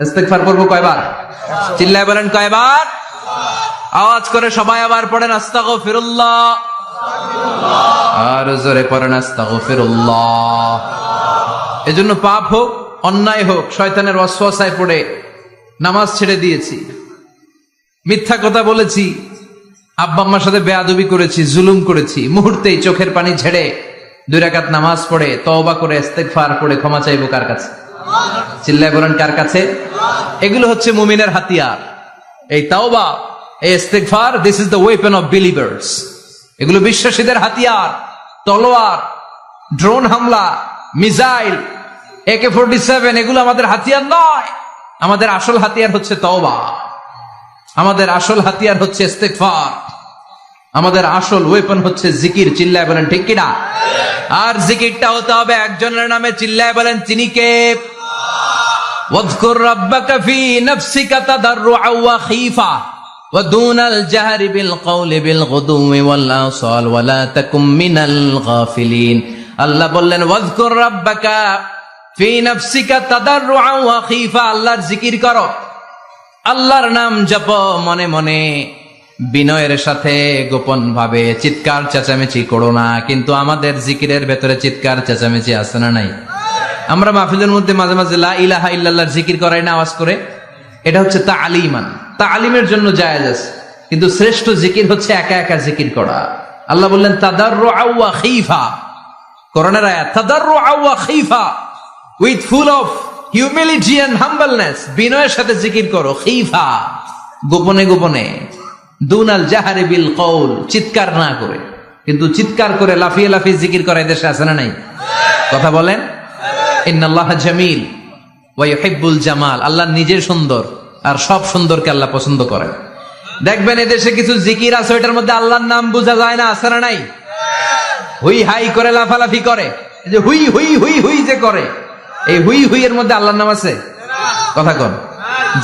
ইস্তেগফার করব কয়বার? চিল্লায় বলেন কয়বার? আওয়াজ করে সবাই আবার পড়েন আস্তাগফিরুল্লাহ। আর জোরে পড়েন আস্তাগফিরুল্লাহ। এজন্য পাপ হোক অন্যায় হোক শয়তানের অশ্বাসায় পড়ে নামাজ ছেড়ে দিয়েছি। মিথ্যা কথা বলেছি আব্বা আম্মার সাথে বেয়াদবি করেছি জুলুম করেছি মুহূর্তেই চোখের পানি ঝেড়ে দুই রাকাত নামাজ পড়ে তওবা করে ইস্তেগফার করে ক্ষমা চাইব কার কাছে? চিল্লায় বলেন, কার কাছে? এগুলো হচ্ছে মুমিনের হাতিয়ার। এই তাওবা, এই ইস্তেগফার this is the weapon of believers এগুলো বিশ্বাসীদের হাতিয়ার, তলোয়ার ড্রোন হামলা মিসাইল একে ফোর্টি সেভেন এগুলো আমাদের হাতিয়ার নয়। আমাদের আসল হাতিয়ার হচ্ছে তওবা। আমাদের আসল হাতিয়ার হচ্ছে ইস্তেগফার। আমাদের আসল ওয়েপন হচ্ছে জিকির, চিল্লায় বলেন, ঠিক কিনা? আর জিকিরটা হতে হবে একজনের নামে, চিল্লায় বলেন তিনি কে? واذكر ربك في نفسك تضرعا وخيفا ودون الجهر بالقول بالغدو والآصال ولا تكن من الغافلين আল্লাহ বললেন ওয়াজকুর রাব্বাকা ফি নাফসিকা তাদাররুআ ওয়া খীফা আল্লাহর জিকির করো আল্লাহর নাম জপ মনে মনে বিনয়ের সাথে গোপন ভাবে চিৎকার চেঁচামেচি করো না কিন্তু আমাদের জিকিরের ভেতরে চিৎকার চেঁচামেচি আছে না নাই আমরা মাহফিলের মধ্যে মাঝে মাঝে লা ইলাহা ইল্লাল্লাহর জিকির করাই না, আওয়াজ করে। এটা হচ্ছে তা আলিমান তা আলিমের জন্য জায়েজ আছে। কিন্তু শ্রেষ্ঠ জিকির হচ্ছে একা একা জিকির করা। আল্লাহ বললেন তাদাররু আওয়া খিফা। করোনার আয়াত তাদাররু আওয়া খিফা with full of humility and humbleness. বিনয়ের সাথে জিকির করো, খিফা। গোপনে গোপনে। দুনাল জাহারে বিল কৌল চিৎকার না করে। কিন্তু চিৎকার করে লাফিয়ে লাফিয়ে জিকির করা দেশে আছে না নাই? কথা বলেন। ইন্নাল্লাহ জামিল ওয়াইহিব্বুল জামাল। আল্লাহ নিজে সুন্দর আর সব সুন্দরকে আল্লাহ পছন্দ করেন। দেখবেন এদেশে কিছু জিকির আছে, ওইটার মধ্যে আল্লাহর নাম বোঝা যায় না না নাই? হুই হাই করে, লাফালাফি করে। যে হুই হুই হুই হুই যে করে, এই হুই হুই এর মধ্যে আল্লাহর নাম আছে? কথা কন।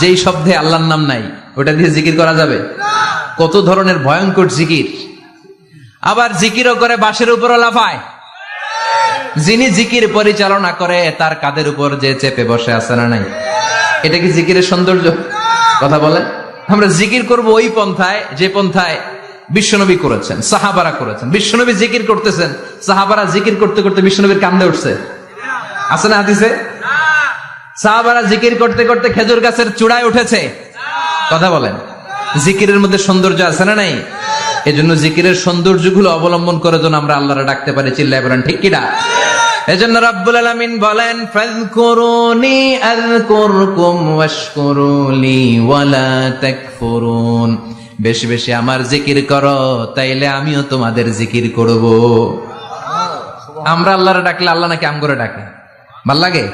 যেই শব্দে আল্লাহর নাম নাই ওটা দিয়ে জিকির করা যাবে? কত ধরনের ভয়ঙ্কর জিকির। আবার জিকিরও করে বাসের উপরও লাফায়। যিনি জিকির পরিচালনা করে, তার কাদের উপর যে চেপে বসে আছে না নাই? এটা কি জিকিরের সৌন্দর্য? কথা বলেন। আমরা জিকির করব ওই পন্থায়, যে পন্থায় বিশ্বনবী করেছেন, সাহাবারা করেছেন। বিশ্বনবী জিকির করতেছেন, সাহাবারা জিকির করতে করতে বিশ্বনবীর কান্দে উঠছে। আছে না হাদিসে? সাহাবারা জিকির করতে করতে খেজুর গাছের চূড়ায় উঠেছে। কথা বলেন। জিকিরের মধ্যে সৌন্দর্য আছে না নাই? এজন্য জিকিরের সৌন্দর্যগুলো অবলম্বন করে যেন আমরা আল্লাহরে ডাকতে পারি, চিল্লায় বলেন, ঠিক কিনা এজন্য রাব্বুল আলামিন বলেন, ফাযকুরুনি আযকুরকুম ওয়াশকুরুলি ওয়ালা তাকফুরুন। বেশি বেশি আমার জিকির করো, তাইলে আমিও তোমাদের জিকির করব। আমরা আল্লাহরে ডাকলে আল্লাহ নাকি আম করে ডাকে? ভালো লাগে?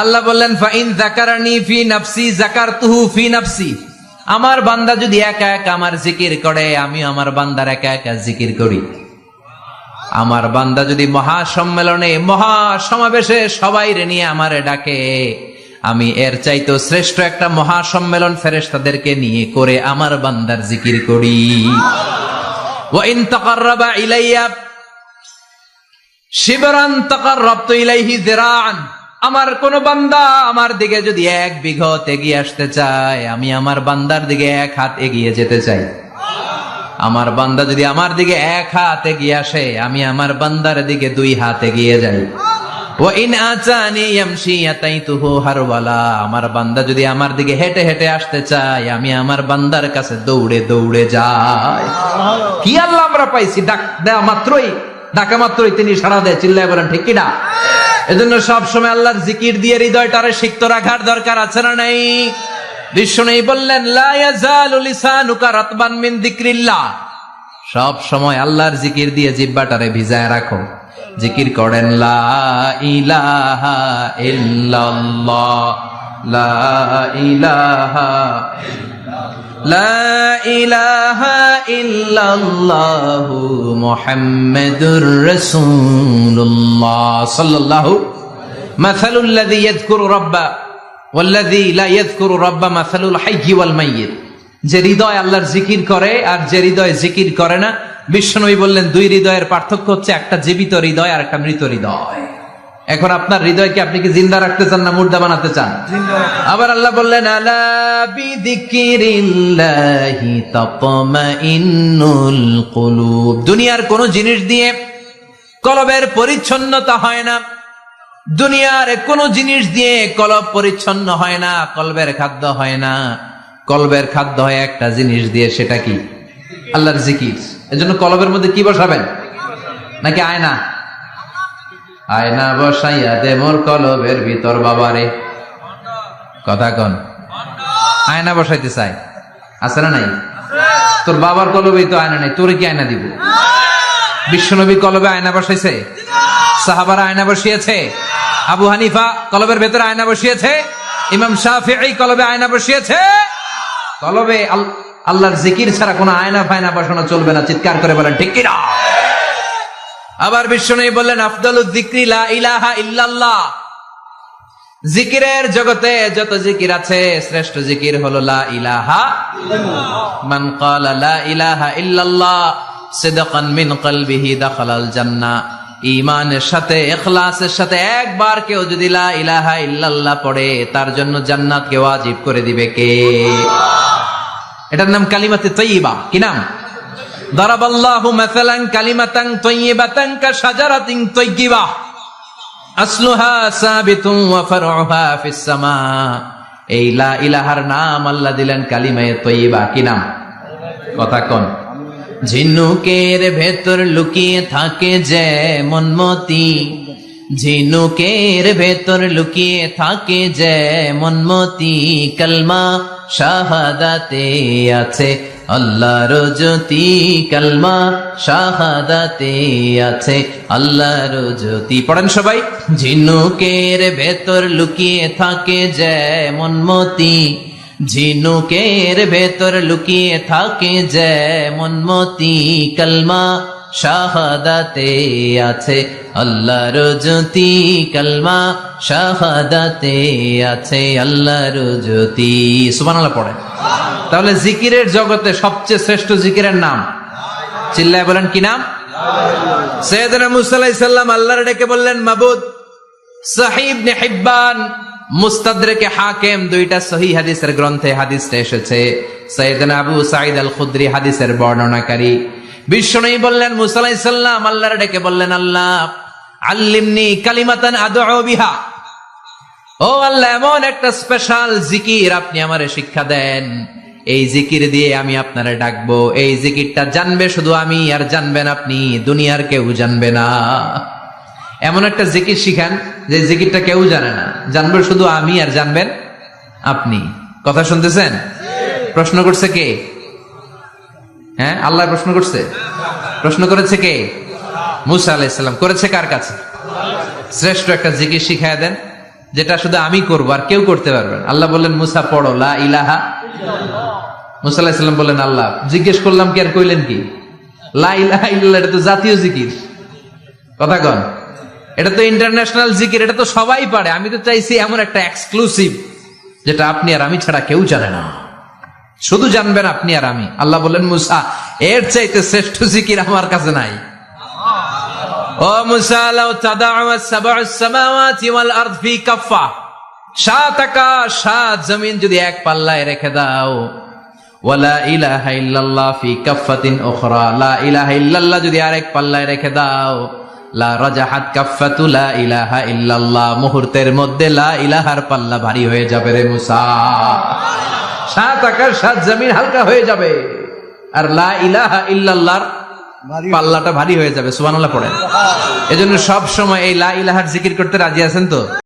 আল্লাহ বললেন, ফাইন জাকারানি ফি নাফসি জাকারতুহু ফি নাফসি। আমার বান্দা যদি একা একা আমার জিকির করে আমি আমার বান্দার একা একা জিকির করি। আমার বান্দা যদি মহা সম্মেলনে মহা সমাবেশে সবাই নিয়ে আমারে ডাকে, আমি এর চাইতো শ্রেষ্ঠ একটা মহা সম্মেলন ফেরেশতাদেরকে নিয়ে করে আমার বান্দার জিকির করি। শিবরান তাকাররাবতু ইলাইহি যিরাআন আমার কোন বান্দা আমার দিকে যদি এক বিঘত এগিয়ে আসতে চায়, আমি আমার বান্দার দিকে এক হাত এগিয়ে যেতে চাই। আমার বান্দা যদি আমার দিকে এক হাত এগিয়ে আসে, আমি আমার বান্দার দিকে দুই হাত এগিয়ে যাই। আমার বান্দা যদি আমার দিকে হেঁটে হেঁটে আসতে চায়, আমি আমার বান্দার কাছে দৌড়ে দৌড়ে যাই। কি আল্লাহ আমরা পাইছি? ডাক দেওয়া মাত্রই, ডাকা মাত্রই তিনি সাড়া দেয়, চিল্লায় বলেন, ঠিক কিনা? এজন্য সব সময় আল্লাহর জিকির দিয়ে হৃদয়টারে সিক্ত রাখার দরকার আছে না নাই? বিশ্ব নেই বললেন মিন যিকরিল্লাহ। সব সময় আল্লাহর জিকির দিয়ে জিব্বাটারে ভিজায় রাখো। জিকির করেন, লা ইলাহা ইল্লাল্লাহ। লা ইলাহা লা ইলাহা ইল্লাল্লাহু সাল্লাল্লাহু লা মাসালুল ওয়াল যে হৃদয় আল্লাহর জিকির করে আর যে হৃদয় জিকির করে না, বিশ্বনবী বললেন, দুই হৃদয়ের পার্থক্য হচ্ছে একটা জীবিত হৃদয় আর একটা মৃত হৃদয়। এখন আপনার হৃদয়কে আপনি কি জিন্দা রাখতে চান না মুর্দা বানাতে চান? আবার আল্লাহ বললেন দুনিয়ার কোন জিনিস দিয়ে কলবের পরিচ্ছন্নতা হয় না। দুনিয়ার কোন জিনিস দিয়ে কলব পরিচ্ছন্ন হয় না কলবের খাদ্য হয় না। কলবের খাদ্য হয় একটা জিনিস দিয়ে সেটা কি? আল্লাহর জিকির। এজন্য কলবের মধ্যে কি বসাবেন? নাকি আয়না? আয়না বসাইয়া দে মোর কলবের ভিতর বাবারে। কথা কন। আয়না বসাইতে চাই। আছে না নাই? তোর বাবার কলবেই তো আয়না নাই, তোরে কি আয়না দিব? বিশ্বনবী কলবে আয়না বসাইছে? সাহাবারা আয়না বসিয়েছে? আবু হানিফা কলবের ভেতরে আয়না বসিয়েছে? ইমাম শাফিঈ কলবে আয়না বসিয়েছে? কলবে আল- আল্লাহর জিকির ছাড়া কোনো আয়না ফায়না বসানো চলবে না, চিৎকার করে বলেন, ঠিক কিনা? আবার বিশ্বনবী বললেন আফদালুদ যিকরি ইলাহা ইল্লাল্লাহ। জিকিরের জগতে যত জিকির আছে, শ্রেষ্ঠ জিকির হলো লা ইলাহা মান লা ইলাহা ইল্লাল্লাহ, সিদকান মিন কলবিহি দাখালাল জান্নাহ। ঈমানের সাথে, ইখলাসের সাথে একবার কেউ যদি লা ইলাহা ইল্লাল্লাহ পড়ে, তার জন্য জান্নাত জান্নাতকে ওয়াজিব করে দিবে কে? এটার নাম কালিমাতে তৈয়বা। কি নাম? দারাবাল্লাহু মাসালান কালিমাতান তাইয়্যিবাতান কা শাজারাতিন তাইয়্যিবা আসলুহা সাবিতুন ওয়া ফারউহা ফিস সামা। এই লা ইলাহার নাম আল্লাহ দিলেন কালিমায়ে তাইয়্যিবা কি নাম? কথা কোন? ঝিনুকের ভেতর লুকিয়ে থাকে যে মনমতি। ঝিনুকের ভেতর লুকিয়ে থাকে যে মনমতি। কলমা শাহাদাতে আছে আল্লাহর জ্যোতি কালমা শাহাদাতে আছে। আল্লাহর জ্যোতি। পড়েন সবাই। ঝিনুকের ভেতর লুকিয়ে থাকে যে মনমতি ঝিনুকের ভেতর লুকিয়ে থাকে যে মনমতি কলমা শাহাদাতে আছে আল্লাহর জ্যোতি, কলমা শাহাদাতে আছে আল্লাহর জ্যোতি। সুবহানাল্লাহ পড়ে তাহলে জিকিরের জগতে সবচেয়ে শ্রেষ্ঠ জিকিরের নাম? চিল্লায় বলেন, কি নাম? সৈয়দনা মুসা আলাইহিস সালাম আল্লাহর ডেকে বললেন, মাবুদ, সাহিব নে হিব্বান মুস্তাদরেকে হাকিম দুইটা সহি হাদিসের গ্রন্থে হাদিসটা এসেছে। সৈয়দনা আবু সাঈদ আল খুদরি হাদিসের বর্ণনাকারী। বিশ্বনবী বললেন, মুসা আলাইহিস সালাম আল্লাহর ডেকে বললেন, আল্লাহ, আল্লিমনি কালিমাতান আদউ বিহা। ও আল্লাহ, এমন একটা স্পেশাল জিকির আপনি আমারে শিক্ষা দেন। এই জিকির দিয়ে আমি আপনারে ডাকবো। এই জিকিরটা জানবে শুধু আমি, আর জানবেন আপনি, দুনিয়ার কেউ জানবে না। এমন একটা জিকির শিখান যে জিকিরটা কেউ জানে না। জানবে শুধু আমি আর জানবেন আপনি। কথা শুনতেছেন? প্রশ্ন করছে কে? হ্যাঁ আল্লাহ প্রশ্ন করছে? প্রশ্ন করেছে কে? মুসা আলাইসাল্লাম করেছে কার কাছে? শ্রেষ্ঠ একটা জিকির শিখায় দেন, যেটা শুধু আমি করব আর কেউ করতে পারবেন আল্লাহ বললেন, মুসা, পড়ো, লা ইলাহা মুসা আলাহিসাল্লাম বললেন, আল্লাহ, জিজ্ঞেস করলাম কি আর কইলেন কি? লা ইলাহা ইল্লাল্লাহ, এটা তো জাতীয় জিকির। কথা কন। এটা তো ইন্টারন্যাশনাল জিকির এটা তো সবাই পারে। আমি তো চাইছি এমন একটা এক্সক্লুসিভ যেটা আপনি আর আমি ছাড়া কেউ জানে না। শুধু জানবেন আপনি আর আমি। আল্লাহ বললেন, মুসা, এর চাইতে শ্রেষ্ঠ জিকির আমার কাছে নাই। ও মুসা, লাউ তাদাউ সাবউ সামাওয়াতি ওয়াল আরদ ফি কাফা সাত আকাশ, সাত জমিন যদি এক পাল্লায় রেখে দাও। ওয়ালা ইলাহা ইল্লাল্লাহ ফি কাফাতিন উখরা। লা ইলাহা ইল্লাল্লাহ যদি আরেক পাল্লায় রেখে দাও। লা রাজাহাত কাফাতু লা ইলাহা ইল্লাল্লাহ। মুহূর্তের মধ্যে লা ইলাহার পাল্লা ভারী হয়ে যাবে রে মুসা। সাত আকার সাত জমিন হালকা হয়ে যাবে। আর লা ইলাহা ইল্লাল্লাহর পাল্লাটা ভারী হয়ে যাবে। সুবান পড়েন। এজন্য সব সময় এই লা ইলাহার জিকির করতে রাজি আছেন তো?